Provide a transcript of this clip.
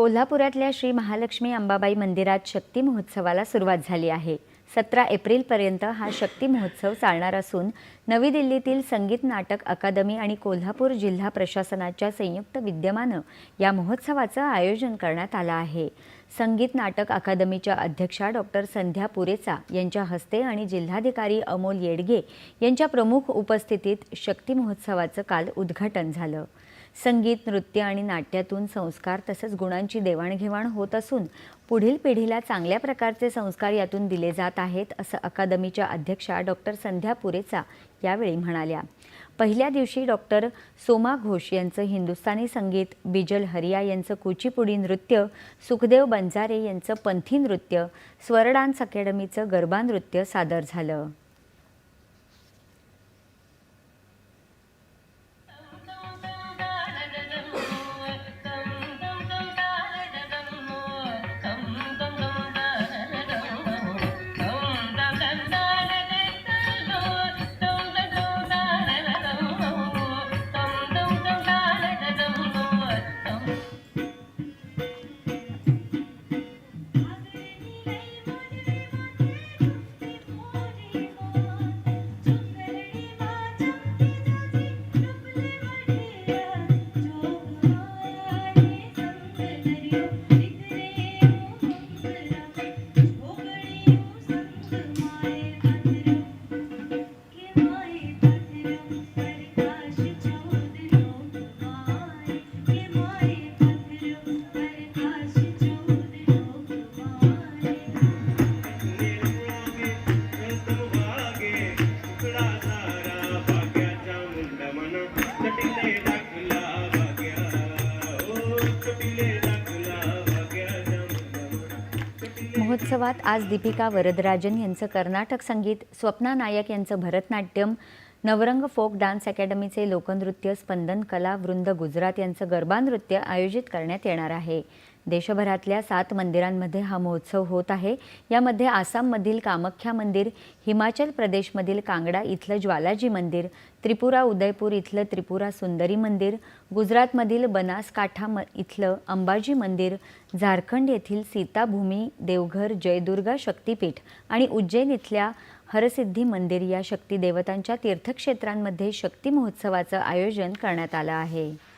कोल्हापुरातल्या श्री महालक्ष्मी अंबाबाई मंदिरात शक्ती महोत्सवाला सुरुवात झाली आहे. सतरा एप्रिलपर्यंत हा शक्ती महोत्सव चालणार असून नवी दिल्लीतील संगीत नाटक अकादमी आणि कोल्हापूर जिल्हा प्रशासनाच्या संयुक्त विद्यमानं या महोत्सवाचं आयोजन करण्यात आलं आहे. संगीत नाटक अकादमीच्या अध्यक्षा डॉक्टर संध्या पुरेचा यांच्या हस्ते आणि जिल्हाधिकारी अमोल येडगे यांच्या प्रमुख उपस्थितीत शक्ती महोत्सवाचं काल उद्घाटन झालं. संगीत नृत्य आणि नाट्यातून संस्कार तसंच गुणांची देवाणघेवाण होत असून पुढील पिढीला चांगल्या प्रकारचे संस्कार यातून दिले जात आहेत असं अकादमीच्या अध्यक्षा डॉक्टर संध्या पुरेचा यावेळी म्हणाल्या. पहिल्या दिवशी डॉक्टर सोमा घोष यांचं हिंदुस्थानी संगीत बिजल हरिया यांचं कुचीपुडी नृत्य सुखदेव बंजारे यांचं पंथी नृत्य स्वर डान्स अकॅडमीचं गरबा नृत्य सादर झालं. महोत्सवात आज दीपिका वरदराजन यांचं कर्नाटक संगीत स्वप्ना नायक यांचं भरतनाट्यम नवरंग फोक डान्स अकॅडमीचे लोकनृत्य स्पंदन कला वृंद गुजरात यांचं गरबा नृत्य आयोजित करण्यात येणार आहे. देशभरातल्या सात मंदिरांमध्ये हा महोत्सव होत आहे. यामध्ये आसाममधील कामाख्या मंदिर हिमाचल प्रदेशमधील कांगडा इथलं ज्वालाजी मंदिर त्रिपुरा उदयपूर इथलं त्रिपुरा सुंदरी मंदिर गुजरातमधील बनासकाठा म इथलं अंबाजी मंदिर झारखंड येथील सीताभूमी देवघर जयदुर्गा शक्तीपीठ आणि उज्जैन इथल्या हरसिद्धी मंदिर या शक्ती देवतांच्या तीर्थक्षेत्रांमध्ये शक्ती महोत्सवाचं आयोजन करण्यात आलं आहे.